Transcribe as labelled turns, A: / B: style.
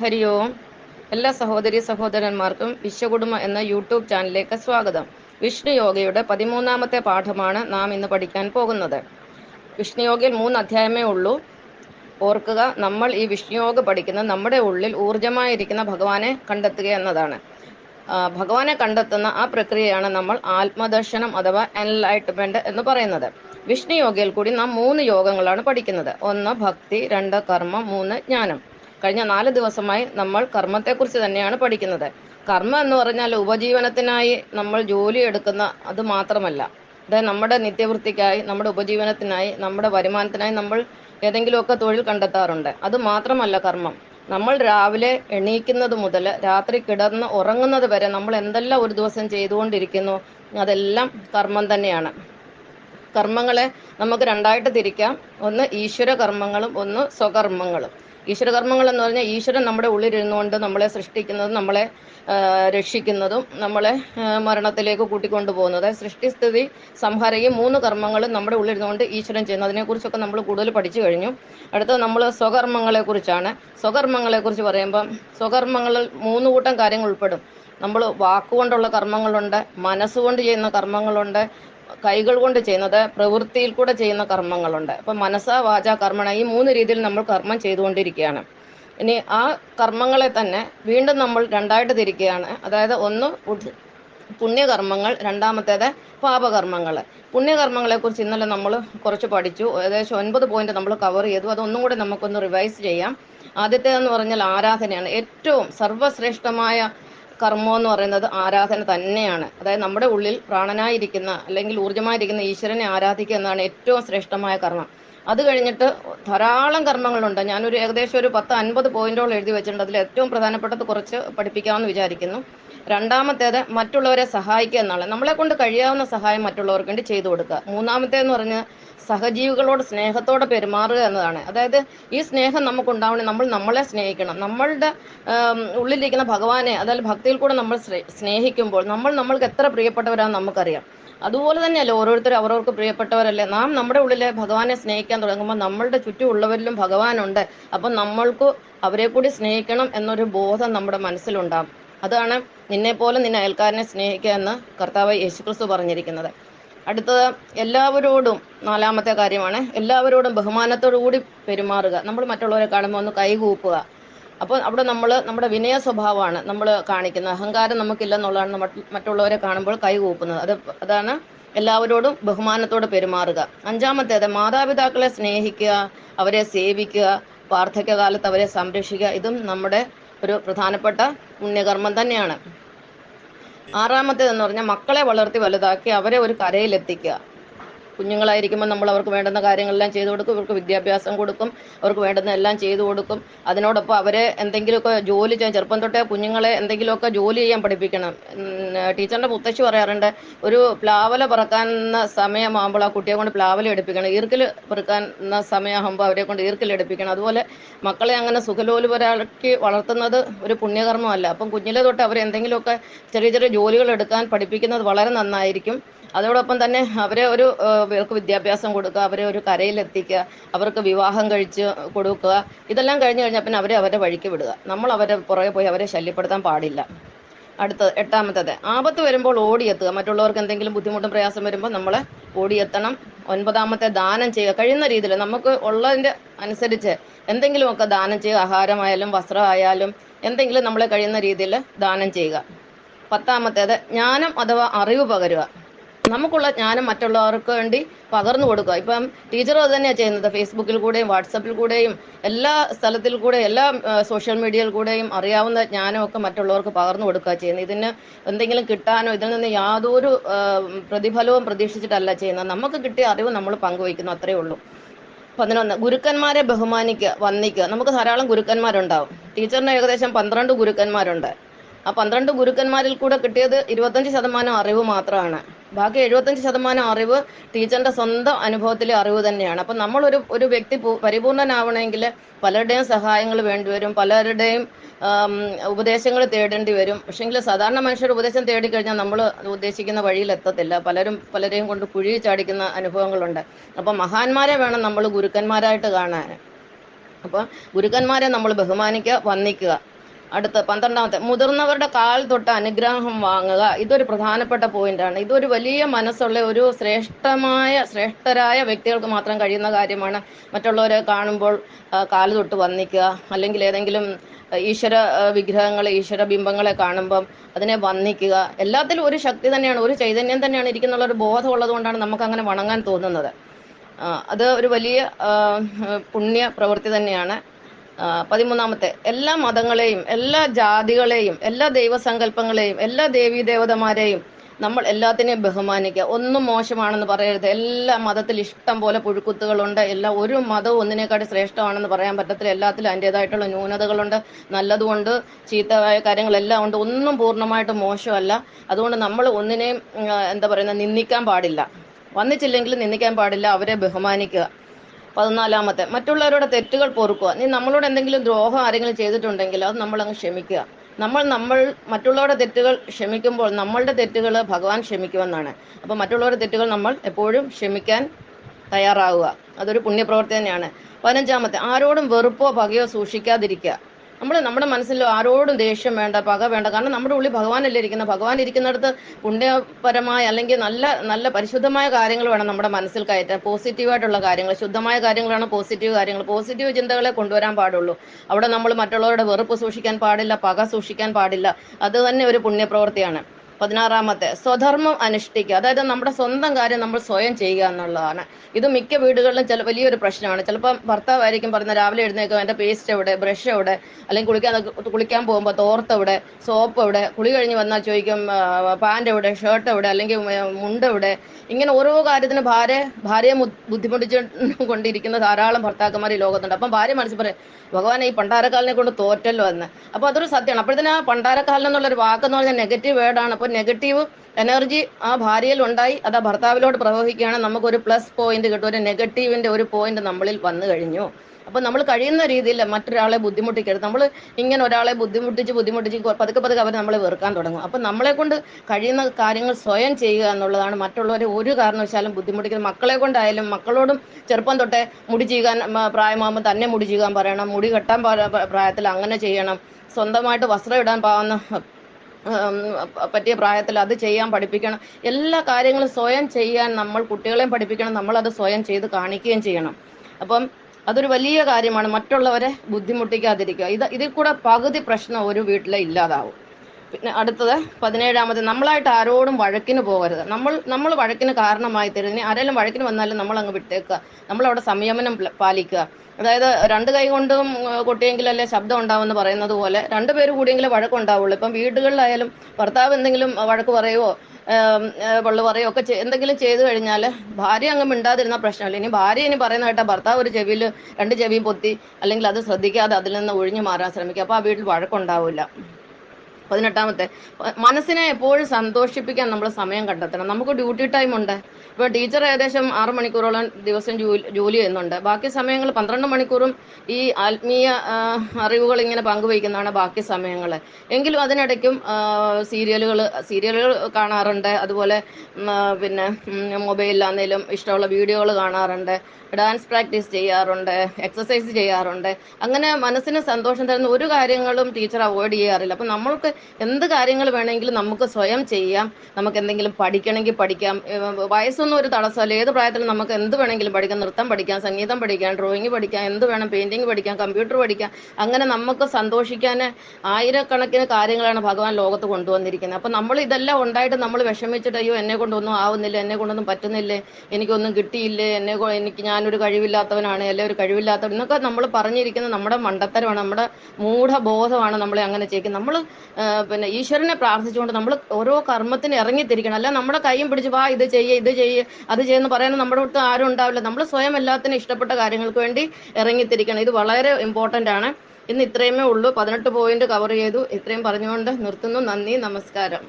A: ഹരി ഓം എല്ലാ സഹോദരി സഹോദരന്മാർക്കും വിശ്വകുടുംബ എന്ന യൂട്യൂബ് ചാനലിലേക്ക് സ്വാഗതം. വിഷ്ണു യോഗയുടെ പതിമൂന്നാമത്തെ പാഠമാണ് നാം ഇന്ന് പഠിക്കാൻ പോകുന്നത്. വിഷ്ണു യോഗയിൽ മൂന്ന് അധ്യായമേ ഉള്ളൂ. ഓർക്കുക നമ്മൾ ഈ വിഷ്ണുയോഗ പഠിക്കുന്നത് നമ്മുടെ ഉള്ളിൽ ഊർജമായിരിക്കുന്ന ഭഗവാനെ കണ്ടെത്തുക എന്നതാണ്. ഭഗവാനെ കണ്ടെത്തുന്ന ആ പ്രക്രിയയാണ് നമ്മൾ ആത്മദർശനം അഥവാ എൻലൈറ്റ്മെന്റ് എന്ന് പറയുന്നത്. വിഷ്ണു യോഗയിൽ കൂടി നാം മൂന്ന് യോഗങ്ങളാണ് പഠിക്കുന്നത്. ഒന്ന് ഭക്തി രണ്ട് കർമ്മം മൂന്ന് ജ്ഞാനം. കഴിഞ്ഞ നാല് ദിവസമായി നമ്മൾ കർമ്മത്തെക്കുറിച്ച് തന്നെയാണ് പഠിക്കുന്നത്. കർമ്മം എന്ന് പറഞ്ഞാൽ ഉപജീവനത്തിനായി നമ്മൾ ജോലി എടുക്കുന്ന അത് മാത്രമല്ല. അതായത് നമ്മുടെ നിത്യവൃത്തിക്കായി നമ്മുടെ ഉപജീവനത്തിനായി നമ്മുടെ വരുമാനത്തിനായി നമ്മൾ ഏതെങ്കിലുമൊക്കെ തൊഴിൽ കണ്ടെത്താറുണ്ട്. അത് മാത്രമല്ല കർമ്മം. നമ്മൾ രാവിലെ എണീക്കുന്നത് മുതൽ രാത്രി കിടന്ന് ഉറങ്ങുന്നത് വരെ നമ്മൾ എന്തെല്ലാം ഒരു ദിവസം ചെയ്തുകൊണ്ടിരിക്കുന്നു അതെല്ലാം കർമ്മം തന്നെയാണ്. കർമ്മങ്ങളെ നമുക്ക് രണ്ടായിട്ട് തിരിക്കാം. ഒന്ന് ഈശ്വര കർമ്മങ്ങളും ഒന്ന് സ്വകർമ്മങ്ങളും. ഈശ്വര കർമ്മങ്ങൾ എന്ന് പറഞ്ഞാൽ ഈശ്വരൻ നമ്മുടെ ഉള്ളിലിരുന്നുകൊണ്ട് നമ്മളെ സൃഷ്ടിക്കുന്നതും നമ്മളെ രക്ഷിക്കുന്നതും നമ്മളെ മരണത്തിലേക്ക് കൂട്ടിക്കൊണ്ടു പോകുന്നത്. സൃഷ്ടിസ്ഥിതി സംഹാര ഈ മൂന്ന് കർമ്മങ്ങളും നമ്മുടെ ഉള്ളിരുന്നുകൊണ്ട് ഈശ്വരൻ ചെയ്യുന്നു. അതിനെക്കുറിച്ചൊക്കെ നമ്മൾ കൂടുതൽ പഠിച്ചു കഴിഞ്ഞു. അടുത്തത് നമ്മൾ സ്വകർമ്മങ്ങളെ കുറിച്ചാണ് സ്വകർമ്മങ്ങളെ കുറിച്ച് പറയുമ്പം സ്വകർമ്മങ്ങളിൽ മൂന്ന് കൂട്ടം കാര്യങ്ങൾ ഉൾപ്പെടും. നമ്മൾ വാക്കുകൊണ്ടുള്ള കർമ്മങ്ങളുണ്ട് മനസ്സുകൊണ്ട് ചെയ്യുന്ന കർമ്മങ്ങളുണ്ട് കൈകൾ കൊണ്ട് ചെയ്യുന്നത് പ്രവൃത്തിയിൽ കൂടെ ചെയ്യുന്ന കർമ്മങ്ങളുണ്ട്. അപ്പം മനസ്സ വാച കർമ്മണ ഈ മൂന്ന് രീതിയിൽ നമ്മൾ കർമ്മം ചെയ്തുകൊണ്ടിരിക്കുകയാണ്. ഇനി ആ കർമ്മങ്ങളെ തന്നെ വീണ്ടും നമ്മൾ രണ്ടായിട്ട് തിരിക്കുകയാണ്. അതായത് ഒന്ന് പുണ്യകർമ്മങ്ങൾ രണ്ടാമത്തേത് പാപകർമ്മങ്ങൾ. പുണ്യകർമ്മങ്ങളെ കുറിച്ച് ഇന്നലെ നമ്മൾ കുറച്ച് പഠിച്ചു. ഏകദേശം ഒൻപത് പോയിന്റ് നമ്മൾ കവർ ചെയ്തു. അതൊന്നും കൂടി നമുക്കൊന്ന് റിവൈസ് ചെയ്യാം. ആദ്യത്തേതെന്ന് പറഞ്ഞാൽ ആരാധനയാണ്. ഏറ്റവും സർവശ്രേഷ്ഠമായ കർമ്മം എന്ന് പറയുന്നത് ആരാധന തന്നെയാണ്. അതായത് നമ്മുടെ ഉള്ളിൽ പ്രാണനായിരിക്കുന്ന അല്ലെങ്കിൽ ഊർജമായിരിക്കുന്ന ഈശ്വരനെ ആരാധിക്കുക എന്നതാണ് ഏറ്റവും ശ്രേഷ്ഠമായ കർമ്മം. അത് കഴിഞ്ഞിട്ട് ധാരാളം കർമ്മങ്ങളുണ്ട്. ഞാനൊരു ഏകദേശം ഒരു പത്ത് അൻപത് പോയിന്റോളം എഴുതി വെച്ചിട്ടുണ്ട്. അതിൽ ഏറ്റവും പ്രധാനപ്പെട്ടത് കുറച്ച് പഠിപ്പിക്കാമെന്ന് വിചാരിക്കുന്നു. രണ്ടാമത്തേത് മറ്റുള്ളവരെ സഹായിക്കുക എന്നുള്ളത് നമ്മളെ കൊണ്ട് കഴിയാവുന്ന സഹായം മറ്റുള്ളവർക്ക് വേണ്ടി ചെയ്തു കൊടുക്കുക. മൂന്നാമത്തേന്ന് പറഞ്ഞ് സഹജീവികളോട് സ്നേഹത്തോടെ പെരുമാറുക എന്നതാണ്. അതായത് ഈ സ്നേഹം നമുക്ക് ഉണ്ടാവണേ നമ്മൾ നമ്മളെ സ്നേഹിക്കണം. നമ്മളുടെ ഉള്ളിലിരിക്കുന്ന ഭഗവാനെ അതായത് ഭക്തിയിൽ കൂടെ നമ്മൾ സ്നേഹിക്കുമ്പോൾ നമ്മൾ നമ്മൾക്ക് എത്ര പ്രിയപ്പെട്ടവരാണെന്ന് നമുക്കറിയാം. അതുപോലെ തന്നെയല്ലേ ഓരോരുത്തരും അവരവർക്ക് പ്രിയപ്പെട്ടവരല്ലേ? നാം നമ്മുടെ ഉള്ളിലെ ഭഗവാനെ സ്നേഹിക്കാൻ തുടങ്ങുമ്പോൾ നമ്മളുടെ ചുറ്റുമുള്ളവരിലും ഭഗവാനുണ്ട്. അപ്പം നമ്മൾക്ക് അവരെ കൂടി സ്നേഹിക്കണം എന്നൊരു ബോധം നമ്മുടെ മനസ്സിലുണ്ടാകും അതാണ് നിന്നെ പോലെ നിന്നെ അയൽക്കാരനെ സ്നേഹിക്കുക എന്ന് കർത്താവ് യേശുക്രിസ്തു പറഞ്ഞിരിക്കുന്നത്. അടുത്തത് എല്ലാവരോടും നാലാമത്തെ കാര്യമാണ്. എല്ലാവരോടും ബഹുമാനത്തോടു കൂടി പെരുമാറുക. നമ്മൾ മറ്റുള്ളവരെ കാണുമ്പോൾ ഒന്ന് കൈകൂപ്പുക അപ്പോൾ അവിടെ നമ്മൾ നമ്മുടെ വിനയ സ്വഭാവമാണ് നമ്മൾ കാണിക്കുന്നത്. അഹങ്കാരം നമുക്കില്ലെന്നുള്ളതാണ് മറ്റുള്ളവരെ കാണുമ്പോൾ കൈകൂപ്പുന്നത് അത് അതാണ് എല്ലാവരോടും ബഹുമാനത്തോടെ പെരുമാറുക. അഞ്ചാമത്തേത് മാതാപിതാക്കളെ സ്നേഹിക്കുക അവരെ സേവിക്കുക വാർദ്ധക്യകാലത്ത് അവരെ സംരക്ഷിക്കുക. ഇതും നമ്മുടെ ഒരു പ്രധാനപ്പെട്ട പുണ്യകർമ്മം തന്നെയാണ്. ആറാമത്തേതെന്ന് പറഞ്ഞാൽ മക്കളെ വളർത്തി വലുതാക്കി അവരെ ഒരു കരയിലെത്തിക്കുക. കുഞ്ഞുങ്ങളായിരിക്കുമ്പോൾ നമ്മൾ അവർക്ക് വേണ്ടുന്ന കാര്യങ്ങളെല്ലാം ചെയ്തു കൊടുക്കും ഇവർക്ക് വിദ്യാഭ്യാസം കൊടുക്കും അവർക്ക് വേണ്ടുന്ന എല്ലാം ചെയ്തു കൊടുക്കും. അതിനോടൊപ്പം അവരെ എന്തെങ്കിലുമൊക്കെ ജോലി ചെയ്യാൻ ചെറുപ്പം തൊട്ടേ കുഞ്ഞുങ്ങളെ എന്തെങ്കിലുമൊക്കെ ജോലി ചെയ്യാൻ പഠിപ്പിക്കണം. ടീച്ചറിന്റെ മുത്തശ്ശി പറയാറുണ്ട് ഒരു പ്ലാവല പറക്കാവുന്ന സമയമാകുമ്പോൾ ആ കുട്ടിയെ കൊണ്ട് പ്ലാവല എടുപ്പിക്കണം. ഈർക്കിൽ പെറുക്കാവുന്ന സമയമാകുമ്പോൾ അവരെ കൊണ്ട് ഈർക്കിൽ എടുപ്പിക്കണം. അതുപോലെ മക്കളെ അങ്ങനെ സുഖലോലുപരാക്കി വളർത്തുന്നത് ഒരു പുണ്യകർമ്മമല്ല. അപ്പം കുഞ്ഞിലെ തൊട്ട് അവർ എന്തെങ്കിലുമൊക്കെ ചെറിയ ചെറിയ ജോലികൾ എടുക്കാൻ പഠിപ്പിക്കുന്നത് വളരെ നന്നായിരിക്കും. അതോടൊപ്പം തന്നെ അവരെ ഒരു ഇവർക്ക് വിദ്യാഭ്യാസം കൊടുക്കുക അവരെ ഒരു കരയിലെത്തിക്കുക അവർക്ക് വിവാഹം കഴിച്ച് കൊടുക്കുക ഇതെല്ലാം കഴിഞ്ഞു കഴിഞ്ഞാൽ പിന്നെ അവരെ അവരുടെ വഴിക്ക് വിടുക. നമ്മൾ അവരെ പുറകെ പോയി അവരെ ശല്യപ്പെടുത്താൻ പാടില്ല. അടുത്തത് എട്ടാമത്തത്. ആപത്ത് വരുമ്പോൾ ഓടിയെത്തുക. മറ്റുള്ളവർക്ക് എന്തെങ്കിലും ബുദ്ധിമുട്ടും പ്രയാസം വരുമ്പോൾ നമ്മൾ ഓടിയെത്തണം. ഒൻപതാമത്തെ ദാനം ചെയ്യുക. കഴിയുന്ന രീതിയിൽ നമുക്ക് ഉള്ളതിന്റെ അനുസരിച്ച് എന്തെങ്കിലുമൊക്കെ ദാനം ചെയ്യുക. ആഹാരമായാലും വസ്ത്രമായാലും എന്തെങ്കിലും നമ്മളെ കഴിയുന്ന രീതിയിൽ ദാനം ചെയ്യുക. പത്താമത്തേത് ജ്ഞാനം അഥവാ അറിവ് പകരുക. നമുക്കുള്ള ജ്ഞാനം മറ്റുള്ളവർക്ക് വേണ്ടി പകർന്നു കൊടുക്കുക. ഇപ്പം ടീച്ചർ അത് തന്നെയാണ് ചെയ്യുന്നത്. ഫേസ്ബുക്കിൽ കൂടെയും വാട്സപ്പിൽ കൂടെയും എല്ലാ സ്ഥലത്തിൽ കൂടെ എല്ലാ സോഷ്യൽ മീഡിയയിൽ കൂടെയും അറിയാവുന്ന ജ്ഞാനമൊക്കെ മറ്റുള്ളവർക്ക് പകർന്നു കൊടുക്കുക ചെയ്യുന്നത്. ഇതിന് എന്തെങ്കിലും കിട്ടാനോ ഇതിൽ നിന്ന് യാതൊരു പ്രതിഫലവും പ്രതീക്ഷിച്ചിട്ടല്ല ചെയ്യുന്നത്. നമുക്ക് കിട്ടിയ അറിവ് നമ്മൾ പങ്കുവയ്ക്കുന്നു. അത്രയേ ഉള്ളൂ. പതിനൊന്ന് ഗുരുക്കന്മാരെ ബഹുമാനിക്കുക വന്ദിക്കുക. നമുക്ക് ധാരാളം ഗുരുക്കന്മാരുണ്ടാവും. ടീച്ചറിന് ഏകദേശം പന്ത്രണ്ട് ഗുരുക്കന്മാരുണ്ട്. ആ പന്ത്രണ്ട് ഗുരുക്കന്മാരിൽ കൂടെ കിട്ടിയത് ഇരുപത്തഞ്ച് ശതമാനം അറിവ് മാത്രമാണ്. ബാക്കി എഴുപത്തഞ്ച് ശതമാനം അറിവ് ടീച്ചറിന്റെ സ്വന്തം അനുഭവത്തിലെ അറിവ് തന്നെയാണ്. അപ്പം നമ്മളൊരു ഒരു വ്യക്തി പരിപൂർണനാവണമെങ്കിൽ പലരുടെയും സഹായങ്ങൾ വേണ്ടിവരും പലരുടെയും ഉപദേശങ്ങൾ തേടേണ്ടി വരും. പക്ഷെങ്കിൽ സാധാരണ മനുഷ്യർ ഉപദേശം തേടിക്കഴിഞ്ഞാൽ നമ്മൾ ഉദ്ദേശിക്കുന്ന വഴിയിൽ എത്തത്തില്ല. പലരും പലരെയും കൊണ്ട് കുഴി ചാടിക്കുന്ന അനുഭവങ്ങളുണ്ട്. അപ്പം മഹാന്മാരെ വേണം നമ്മൾ ഗുരുക്കന്മാരായിട്ട് കാണാൻ. അപ്പോൾ ഗുരുക്കന്മാരെ നമ്മൾ ബഹുമാനിക്കുക വന്ദിക്കുക. അടുത്ത പന്ത്രണ്ടാമത്തെ മുതിർന്നവരുടെ കാൽ തൊട്ട് അനുഗ്രഹം വാങ്ങുക. ഇതൊരു പ്രധാനപ്പെട്ട പോയിന്റാണ് ഇതൊരു വലിയ മനസ്സുള്ള ഒരു ശ്രേഷ്ഠമായ ശ്രേഷ്ഠരായ വ്യക്തികൾക്ക് മാത്രം കഴിയുന്ന കാര്യമാണ്. മറ്റുള്ളവരെ കാണുമ്പോൾ കാൽ തൊട്ട് വന്ദിക്കുക. അല്ലെങ്കിൽ ഏതെങ്കിലും ഈശ്വര വിഗ്രഹങ്ങളെ ഈശ്വര ബിംബങ്ങളെ കാണുമ്പം അതിനെ വന്ദിക്കുക. എല്ലാത്തിലും ഒരു ശക്തി തന്നെയാണ് ഒരു ചൈതന്യം തന്നെയാണ് ഇരിക്കുന്നുള്ള ഒരു ബോധം ഉള്ളത് കൊണ്ടാണ് നമുക്ക് അങ്ങനെ വണങ്ങാൻ തോന്നുന്നത്. അത് ഒരു വലിയ പുണ്യ പ്രവൃത്തി തന്നെയാണ്. പതിമൂന്നാമത്തെ. എല്ലാ മതങ്ങളെയും എല്ലാ ജാതികളെയും എല്ലാ ദൈവസങ്കല്പങ്ങളെയും എല്ലാ ദേവീ ദേവതമാരെയും നമ്മൾ എല്ലാത്തിനെയും ബഹുമാനിക്കുക. ഒന്നും മോശമാണെന്ന് പറയരുത്. എല്ലാ മതത്തിൽ ഇഷ്ടം പോലെ പുഴുക്കുത്തുകളുണ്ട്. എല്ലാ ഒരു മതവും ഒന്നിനേക്കാട്ടി ശ്രേഷ്ഠമാണെന്ന് പറയാൻ പറ്റത്തില്ല. എല്ലാത്തിലും അതിന്റെതായിട്ടുള്ള ന്യൂനതകളുണ്ട് നല്ലതുകൊണ്ട് ചീത്തമായ കാര്യങ്ങളെല്ലാം ഉണ്ട്. ഒന്നും പൂർണമായിട്ട് മോശമല്ല. അതുകൊണ്ട് നമ്മൾ ഒന്നിനെയും എന്താ പറയുന്നത് നിന്ദിക്കാൻ പാടില്ല. വന്നിച്ചില്ലെങ്കിൽ നിന്ദിക്കാൻ പാടില്ല. അവരെ ബഹുമാനിക്കുക. പതിനാലാമത്തെ. മറ്റുള്ളവരുടെ തെറ്റുകൾ പൊറുക്കുക. നീ നമ്മളോട് എന്തെങ്കിലും ദ്രോഹം ആരെങ്കിലും ചെയ്തിട്ടുണ്ടെങ്കിൽ അത് നമ്മൾ അങ്ങ് ക്ഷമിക്കുക. നമ്മൾ നമ്മൾ മറ്റുള്ളവരുടെ തെറ്റുകൾ ക്ഷമിക്കുമ്പോൾ നമ്മളുടെ തെറ്റുകൾ ഭഗവാൻ ക്ഷമിക്കുമെന്നാണ്. അപ്പോൾ മറ്റുള്ളവരുടെ തെറ്റുകൾ നമ്മൾ എപ്പോഴും ക്ഷമിക്കാൻ തയ്യാറാവുക. അതൊരു പുണ്യപ്രവർത്തി തന്നെയാണ്. പതിനഞ്ചാമത്തെ. ആരോടും വെറുപ്പോ പകയോ സൂക്ഷിക്കാതിരിക്കുക. നമ്മൾ നമ്മുടെ മനസ്സിൽ ആരോടും ദേഷ്യം വേണ്ട പക വേണ്ട. കാരണം നമ്മുടെ ഉള്ളിൽ ഭഗവാനല്ലേ ഇരിക്കുന്നത് ഭഗവാൻ ഇരിക്കുന്നിടത്ത് പുണ്യപരമായ അല്ലെങ്കിൽ നല്ല നല്ല പരിശുദ്ധമായ കാര്യങ്ങൾ വേണം നമ്മുടെ മനസ്സിൽ കയറ്റാൻ. പോസിറ്റീവായിട്ടുള്ള കാര്യങ്ങൾ ശുദ്ധമായ കാര്യങ്ങളാണ് പോസിറ്റീവ് കാര്യങ്ങൾ. പോസിറ്റീവ് ചിന്തകളെ കൊണ്ടുവരാൻ പാടുള്ളൂ. അവിടെ നമ്മൾ മറ്റുള്ളവരുടെ വെറുപ്പ് സൂക്ഷിക്കാൻ പാടില്ല പക സൂക്ഷിക്കാൻ പാടില്ല. അത് തന്നെ ഒരു പുണ്യപ്രവൃത്തിയാണ്. പതിനാറാമത്തെ സ്വധർമ്മം അനുഷ്ഠിക്കുക. അതായത് നമ്മുടെ സ്വന്തം കാര്യം നമ്മൾ സ്വയം ചെയ്യുക എന്നുള്ളതാണ്. ഇത് മിക്ക വീടുകളിലും ചില വലിയൊരു പ്രശ്നമാണ്. ചിലപ്പോൾ ഭർത്താവായിരിക്കും പറയുന്നത് രാവിലെ എഴുന്നേക്കും എന്റെ പേസ്റ്റ് എവിടെ ബ്രഷ് എവിടെ അല്ലെങ്കിൽ കുളിക്കാൻ കുളിക്കാൻ പോകുമ്പോൾ തോർത്ത് എവിടെ സോപ്പ് എവിടെ കുളി കഴിഞ്ഞ് വന്നാൽ ചോദിക്കും പാന്റ് എവിടെ ഷർട്ട് എവിടെ അല്ലെങ്കിൽ മുണ്ട് എവിടെ. ഇങ്ങനെ ഓരോ കാര്യത്തിന് ഭാര്യ ഭാര്യയെ ബുദ്ധിമുട്ടിച്ച് കൊണ്ടിരിക്കുന്ന ധാരാളം ഭർത്താക്കന്മാർ ഈ ലോകത്തുണ്ട്. അപ്പം ഭാര്യ മനസ്സിൽ പറയും ഭഗവാൻ ഈ പണ്ടാരക്കാലിനെ കൊണ്ട് തോറ്റല്ലോ എന്ന്. അപ്പോൾ അതൊരു സത്യമാണ്. അപ്പോഴത്തേനും ആ പണ്ടാരക്കാലൻ എന്നുള്ളൊരു വാക്കെന്ന് പറഞ്ഞാൽ നെഗറ്റീവ് വേർഡാണ് അപ്പോൾ നെഗറ്റീവ് എനർജി ആ ഭാര്യയിൽ ഉണ്ടായി. അത് ആ ഭർത്താവിലോട്ട് പ്രവഹിക്കുകയാണ്. നമുക്കൊരു പ്ലസ് പോയിന്റ് കിട്ടും. ഒരു നെഗറ്റീവിന്റെ ഒരു പോയിന്റ് നമ്മളിൽ വന്നു കഴിഞ്ഞു. അപ്പോൾ നമ്മൾ കഴിയുന്ന രീതിയിൽ മറ്റൊരാളെ ബുദ്ധിമുട്ടിക്കരുത്. നമ്മൾ ഇങ്ങനെ ഒരാളെ ബുദ്ധിമുട്ടിച്ച് ബുദ്ധിമുട്ടിച്ച് പതുക്കെ പതുക്കെ അവർ നമ്മളെ വെറുക്കാൻ തുടങ്ങും. അപ്പോൾ നമ്മളെ കൊണ്ട് കഴിയുന്ന കാര്യങ്ങൾ സ്വയം ചെയ്യുക എന്നുള്ളതാണ് മറ്റുള്ളവരെ ഒരു കാരണവശാലും ബുദ്ധിമുട്ടിക്കുന്നത് മക്കളെ കൊണ്ടായാലും മക്കളോടും ചെറുപ്പം തൊട്ടേ മുടി ചെയ്യാൻ പ്രായമാകുമ്പോൾ തന്നെ മുടി ചെയ്യാൻ പറയണം. മുടി കെട്ടാൻ പ്രായത്തിൽ അങ്ങനെ ചെയ്യണം. സ്വന്തമായിട്ട് വസ്ത്രം ഇടാൻ പാവുന്ന പറ്റിയ പ്രായത്തിൽ അത് ചെയ്യാൻ പഠിപ്പിക്കണം. എല്ലാ കാര്യങ്ങളും സ്വയം ചെയ്യാൻ നമ്മൾ കുട്ടികളെയും പഠിപ്പിക്കണം. നമ്മൾ അത് സ്വയം ചെയ്ത് കാണിക്കുകയും ചെയ്യണം. അപ്പം അതൊരു വലിയ കാര്യമാണ്. മറ്റുള്ളവരെ ബുദ്ധിമുട്ടിക്കാതിരിക്കുക. ഇത് ഇതിൽ കൂടെ പകുതി പ്രശ്നം ഒരു വീട്ടിലെ ഇല്ലാതാവും. പിന്നെ അടുത്തത് പതിനേഴാമത് നമ്മളായിട്ട് ആരോടും വഴക്കിന് പോകരുത്. നമ്മൾ നമ്മൾ വഴക്കിന് കാരണമായി തരുന്നതിന് ആരെങ്കിലും വഴക്കിന് വന്നാലും നമ്മൾ അങ്ങ് വിട്ടേക്കുക. നമ്മൾ അവിടെ സംയമനം പാലിക്കുക. അതായത് രണ്ട് കൈ കൊണ്ടും കൊട്ടിയെങ്കിലല്ലേ ശബ്ദം ഉണ്ടാവുമെന്ന് പറയുന്നത് പോലെ രണ്ട് പേര് കൂടിയെങ്കിലേ വഴക്കുണ്ടാവുള്ളൂ. ഇപ്പം വീടുകളിലായാലും ഭർത്താവ് എന്തെങ്കിലും വഴക്ക് പറയുവോ വള്ളു പറയോ ഒക്കെ എന്തെങ്കിലും ചെയ്തു കഴിഞ്ഞാൽ ഭാര്യ അങ്ങ് മിണ്ടാതിരുന്ന പ്രശ്നമില്ല. ഇനി ഭാര്യ ഇനി പറയുന്ന ഭർത്താവ് ഒരു ചെവിയിൽ രണ്ട് ചെവിയും പൊത്തി അല്ലെങ്കിൽ അത് ശ്രദ്ധിക്കാതെ അതിൽ നിന്ന് ഒഴിഞ്ഞു മാറാൻ ശ്രമിക്കുക. അപ്പോൾ ആ വീട്ടിൽ വഴക്കുണ്ടാവില്ല. പതിനെട്ടാമത്തെ. മനസ്സിനെ എപ്പോഴും സന്തോഷിപ്പിക്കാൻ നമ്മൾ സമയം കണ്ടെത്തണം. നമുക്ക് ഡ്യൂട്ടി ടൈം ഉണ്ട്. ഇപ്പോൾ ടീച്ചർ ഏകദേശം ആറ് മണിക്കൂറോളം ദിവസം ജോലി ചെയ്യുന്നുണ്ട്. ബാക്കി സമയങ്ങൾ പന്ത്രണ്ട് മണിക്കൂറും ഈ ആത്മീയ അറിവുകൾ ഇങ്ങനെ പങ്കുവയ്ക്കുന്നതാണ് ബാക്കി സമയങ്ങൾ എങ്കിലും അതിനിടയ്ക്കും സീരിയലുകൾ സീരിയലുകൾ കാണാറുണ്ട്. അതുപോലെ പിന്നെ മൊബൈലിലാണെങ്കിലും ഇഷ്ടമുള്ള വീഡിയോകൾ കാണാറുണ്ട്. ഡാൻസ് പ്രാക്ടീസ് ചെയ്യാറുണ്ട് എക്സസൈസ് ചെയ്യാറുണ്ട്. അങ്ങനെ മനസ്സിന് സന്തോഷം തരുന്ന ഒരു കാര്യങ്ങളും ടീച്ചർ അവോയ്ഡ് ചെയ്യാറില്ല. അപ്പം നമ്മൾക്ക് എന്ത് കാര്യങ്ങൾ വേണമെങ്കിലും നമുക്ക് സ്വയം ചെയ്യാം. നമുക്ക് എന്തെങ്കിലും പഠിക്കണമെങ്കിൽ പഠിക്കാം. വയസ്സൊന്നും ഒരു തടസ്സമല്ല. ഏത് പ്രായത്തിലും നമുക്ക് എന്ത് വേണമെങ്കിലും പഠിക്കാം. നൃത്തം പഠിക്കാം സംഗീതം പഠിക്കാം ഡ്രോയിങ് പഠിക്കാം എന്ത് വേണം? പെയിന്റിങ് പഠിക്കാം കമ്പ്യൂട്ടർ പഠിക്കാം. അങ്ങനെ നമുക്ക് സന്തോഷിക്കാൻ ആയിരക്കണക്കിന് കാര്യങ്ങളാണ് ഭഗവാൻ ലോകത്ത് കൊണ്ടുവന്നിരിക്കുന്നത്. അപ്പം നമ്മൾ ഇതെല്ലാം ഉണ്ടായിട്ട് നമ്മൾ വിഷമിച്ചിട്ട് അയ്യോ എന്നെ കൊണ്ടൊന്നും ആവുന്നില്ല എന്നെ കൊണ്ടൊന്നും പറ്റുന്നില്ലേ എനിക്കൊന്നും കിട്ടിയില്ലേ എന്നെ എനിക്ക് എനിക്ക് ഞാനൊരു കഴിവില്ലാത്തവനാണ് അല്ലെ ഒരു കഴിവില്ലാത്തവൻ എന്നൊക്കെ നമ്മൾ പറഞ്ഞിരിക്കുന്നത് നമ്മുടെ മണ്ടത്തരമാണ് നമ്മുടെ മൂഢബോധമാണ് നമ്മളെ അങ്ങനെ ചെയ്യുന്നത് നമ്മൾ പിന്നെ ഈശ്വരനെ പ്രാർത്ഥിച്ചുകൊണ്ട് നമ്മൾ ഓരോ കർമ്മത്തിന് ഇറങ്ങിത്തിരിക്കണം. അല്ല നമ്മുടെ കൈയും പിടിച്ച് വാ ഇത് ചെയ്യേ ഇത് ചെയ്യേ അത് ചെയ്യുന്ന പറയാൻ നമ്മുടെ അടുത്ത് ആരും ഉണ്ടാവില്ല. നമ്മൾ സ്വയം എല്ലാത്തിനും ഇഷ്ടപ്പെട്ട കാര്യങ്ങൾക്ക് വേണ്ടി ഇറങ്ങിത്തിരിക്കണം. ഇത് വളരെ ഇമ്പോർട്ടന്റ് ആണ്. ഇന്ന് ഇത്രയുമേ ഉള്ളൂ. പതിനെട്ട് പോയിന്റ് കവർ ചെയ്തു. ഇത്രയും പറഞ്ഞുകൊണ്ട് നിർത്തുന്നു. നന്ദി നമസ്കാരം.